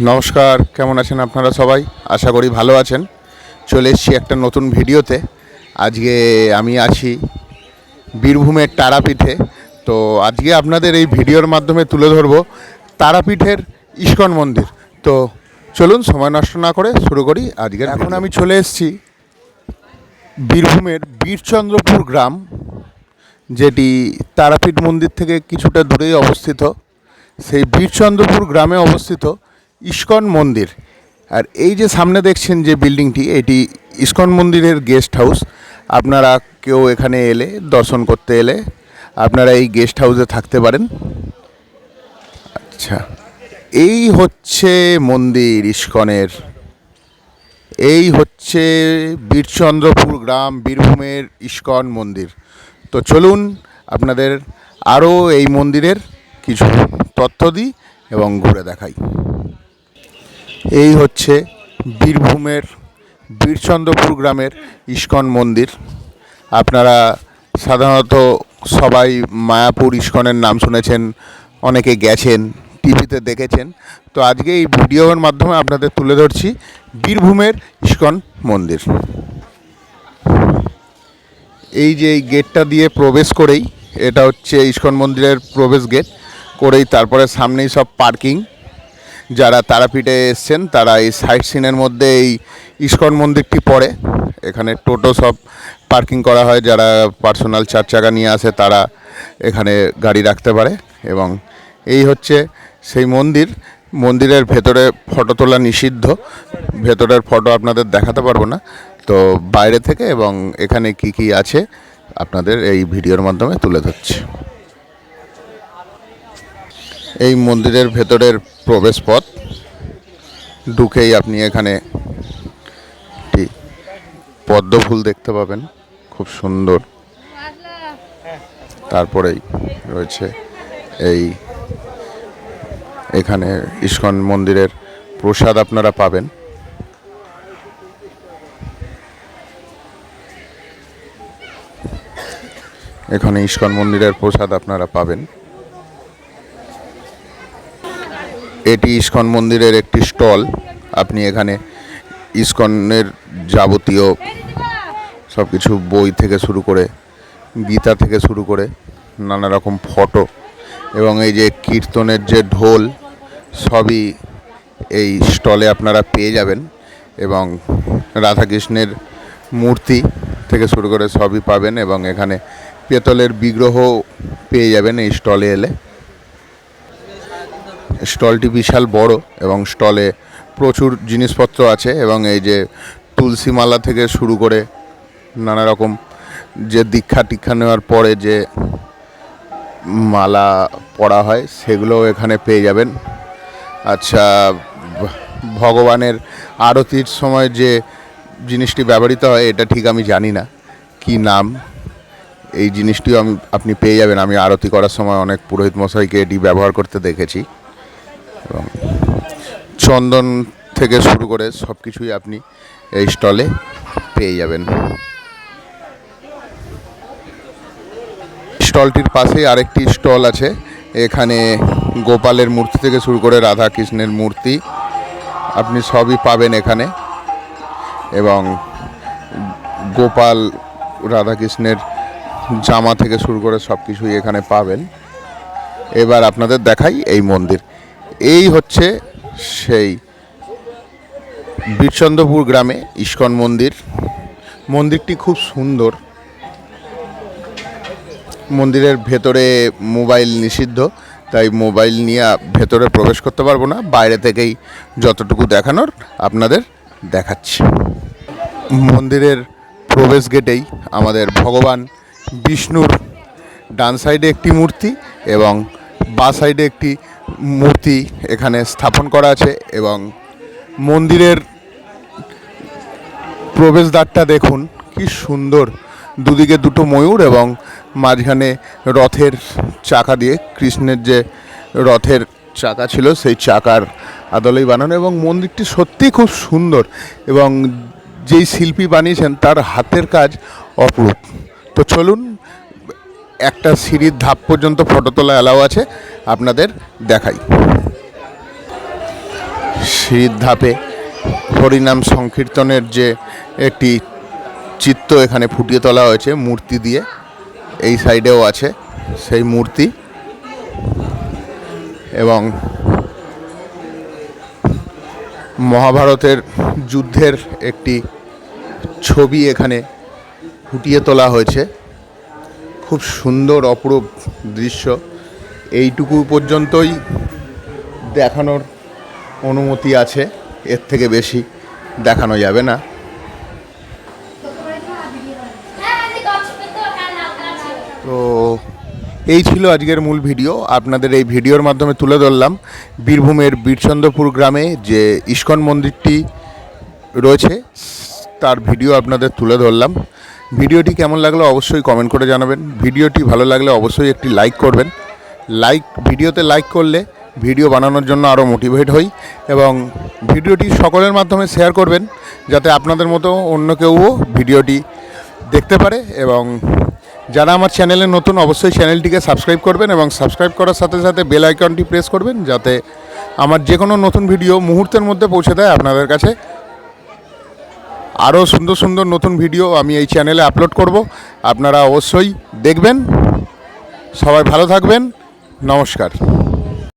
নমস্কার কেমন আছেন আপনারা সবাই? আশা করি ভালো আছেন। চলে এসেছি একটা নতুন ভিডিওতে। আজকে আমি আছি বীরভূমের তারাপীঠে। তো আজকে আপনাদের এই ভিডিওর মাধ্যমে তুলে ধরবো তারাপীঠের ইস্কন মন্দির। তো চলুন সময় নষ্ট না করে শুরু করি আজকে এখন আমি চলে এসেছি বীরভূমের বীরচন্দ্রপুর গ্রাম যেটি তারাপীঠ মন্দির থেকে কিছুটা দূরেই অবস্থিত। সেই বীরচন্দ্রপুর গ্রামে অবস্থিত। ইস্কন মন্দির। আর এই যে সামনে দেখছেন যে বিল্ডিংটি, এটি ইস্কন মন্দিরের গেস্ট হাউস। আপনারা কেউ এখানে এলে, দর্শন করতে এলে আপনারা এই গেস্ট হাউসে থাকতে পারেন। আচ্ছা এই হচ্ছে মন্দির ইস্কনের। এই হচ্ছে বীরচন্দ্রপুর গ্রাম বীরভূমের ইস্কন মন্দির। তো চলুন আপনাদের আরও এই মন্দিরের কিছু তথ্য দিই এবং ঘুরে দেখাই। এই হচ্ছে বীরভূমের বীরচন্দ্রপুর গ্রামের ইস্কন মন্দির। আপনারা সাধারণত সবাই মায়াপুর ইস্কনের নাম শুনেছেন, অনেকে গেছেন, টিভিতে দেখেছেন। তো আজকে এই ভিডিওর মাধ্যমে আপনাদের তুলে ধরছি বীরভূমের ইস্কন মন্দির। এই যে এই গেটটা দিয়ে প্রবেশ করেই, এটা হচ্ছে ইস্কন মন্দিরের প্রবেশ গেট। করেই তারপরে সামনেই সব পার্কিং। যারা তারাপীঠে এসছেন, তারা এই সাইট সিনের মধ্যে এই ইস্কন মন্দিরটি পড়ে। এখানে টোটো সব পার্কিং করা হয়, যারা পার্সোনাল চার চাকা নিয়ে আসে তারা এখানে গাড়ি রাখতে পারে এবং এই হচ্ছে সেই মন্দির। মন্দিরের ভেতরে ফটো তোলা নিষিদ্ধ। ভেতরের ফটো আপনাদের দেখাতে পারব না। তো বাইরে থেকে এবং এখানে কি কি আছে আপনাদের এই ভিডিওর মাধ্যমে তুলে ধরছি। এই মন্দিরের ভেতরের প্রবেশ পথ ঢুকেই আপনি এখানে একটি পদ্ম ফুল দেখতে পাবেন। খুব সুন্দর। তারপরেই রয়েছে এই এখানে ইস্কন মন্দিরের প্রসাদ আপনারা পাবেন। এখানে ইস্কন মন্দিরের প্রসাদ আপনারা পাবেন। এটি ইস্কন মন্দিরের একটি স্টল। আপনি এখানে ইস্কনের যাবতীয় সব কিছু বই থেকে শুরু করে, গীতা থেকে শুরু করে, নানা রকম ফটো এবং এই যে কীর্তনের যে ঢোল, সবই এই স্টলে আপনারা পেয়ে যাবেন এবং রাধাকৃষ্ণের মূর্তি থেকে শুরু করে সবই পাবেন এবং এখানে পেতলের বিগ্রহ পেয়ে যাবেন এই স্টলে এলে। স্টলটি বিশাল বড় এবং স্টলে প্রচুর জিনিসপত্র আছে এবং এই যে তুলসী মালা থেকে শুরু করে নানা রকম যে দীক্ষা টিক্ষা নেওয়ার পরে যে মালা পরা হয়, সেগুলোও এখানে পেয়ে যাবেন। আচ্ছা ভগবানের আরতির সময় যে জিনিসটি ব্যবহৃত হয়, এটা ঠিক আমি জানি না। কি নাম? এই জিনিসটিও আমি, আপনি পেয়ে যাবেন। আমি আরতি করার সময় অনেক পুরোহিত মশাইকে এটি ব্যবহার করতে দেখেছি। এবং চন্দন থেকে শুরু করে সব কিছুই আপনি এই স্টলে পেয়ে যাবেন। স্টলটির পাশেই আরেকটি স্টল আছে, এখানে গোপালের মূর্তি থেকে শুরু করে রাধা কৃষ্ণের মূর্তি, আপনি সবই পাবেন এখানে। এবং গোপাল, রাধাকৃষ্ণের জামা থেকে শুরু করে সব কিছুই এখানে পাবেন। এবার আপনাদের দেখাই এই মন্দির। এই হচ্ছে সেই বীরচন্দ্রপুর গ্রামে ইস্কন মন্দির। মন্দিরটি খুব সুন্দর। মন্দিরের ভেতরে মোবাইল নিষিদ্ধ, তাই মোবাইল নিয়ে ভেতরে প্রবেশ করতে পারব না। বাইরে থেকেই যতটুকু দেখানোর আপনাদের দেখাচ্ছি। মন্দিরের প্রবেশ গেটেই আমাদের ভগবান বিষ্ণুর ডান সাইডে একটি মূর্তি এবং বা সাইডে একটি মূর্তি এখানে স্থাপন করা আছে এবং মন্দিরের প্রবেশদ্বারটা দেখুন, কি সুন্দর। দুদিকে দুটো ময়ূর এবং মাঝখানে রথের চাকা দিয়ে কৃষ্ণের যে রথের চাকা ছিল, সেই চাকার আদলেই বানানো এবং মন্দিরটি সত্যিই খুব সুন্দর এবং যেই শিল্পী বানিয়েছেন তার হাতের কাজ অপরূপ। তো চলুন একটা সিঁড়ির ধাপ পর্যন্ত ফটো তোলা অ্যালাও আছে, আপনাদের দেখাই। সিঁড়ির ধাপে হরিনাম সংকীর্তনের যে একটি চিত্র এখানে ফুটিয়ে তোলা হয়েছে, মূর্তি দিয়ে, এই সাইডেও আছে সেই মূর্তি। এবং মহাভারতের যুদ্ধের একটি ছবি এখানে ফুটিয়ে তোলা হয়েছে। খুব সুন্দর, অপরূপ দৃশ্য। এইটুকু পর্যন্তই দেখানোর অনুমতি আছে। এর থেকে বেশি দেখানো যাবে না। তো এই ছিল আজকের মূল ভিডিও। আপনাদের এই ভিডিওর মাধ্যমে তুলে ধরলাম বীরভূমের বীরচন্দ্রপুর গ্রামে যে ইস্কন মন্দিরটি রয়েছে, তার ভিডিও আপনাদের তুলে ধরলাম। ভিডিওটি কেমন লাগল অবশ্যই কমেন্ট করে জানাবেন। ভিডিওটি ভালো লাগলে অবশ্যই একটি লাইক করবেন। লাইক ভিডিওতে লাইক করলে ভিডিও বানানোর জন্য আরও মোটিভেট হই এবং ভিডিওটি সকলের মাধ্যমে শেয়ার করবেন যাতে আপনাদের মতো অন্য কেউও ভিডিওটি দেখতে পারে এবং যারা আমার চ্যানেলে নতুন অবশ্যই চ্যানেলটিকে সাবস্ক্রাইব করবেন এবং সাবস্ক্রাইব করার সাথে সাথে বেল আইকনটি প্রেস করবেন যাতে আমার যে কোনো নতুন ভিডিও মুহূর্তের মধ্যে পৌঁছে দেয় আপনাদের কাছে। আরও সুন্দর সুন্দর নতুন ভিডিও আমি এই চ্যানেলে আপলোড করব। আপনারা অবশ্যই দেখবেন। সবাই ভালো থাকবেন। নমস্কার।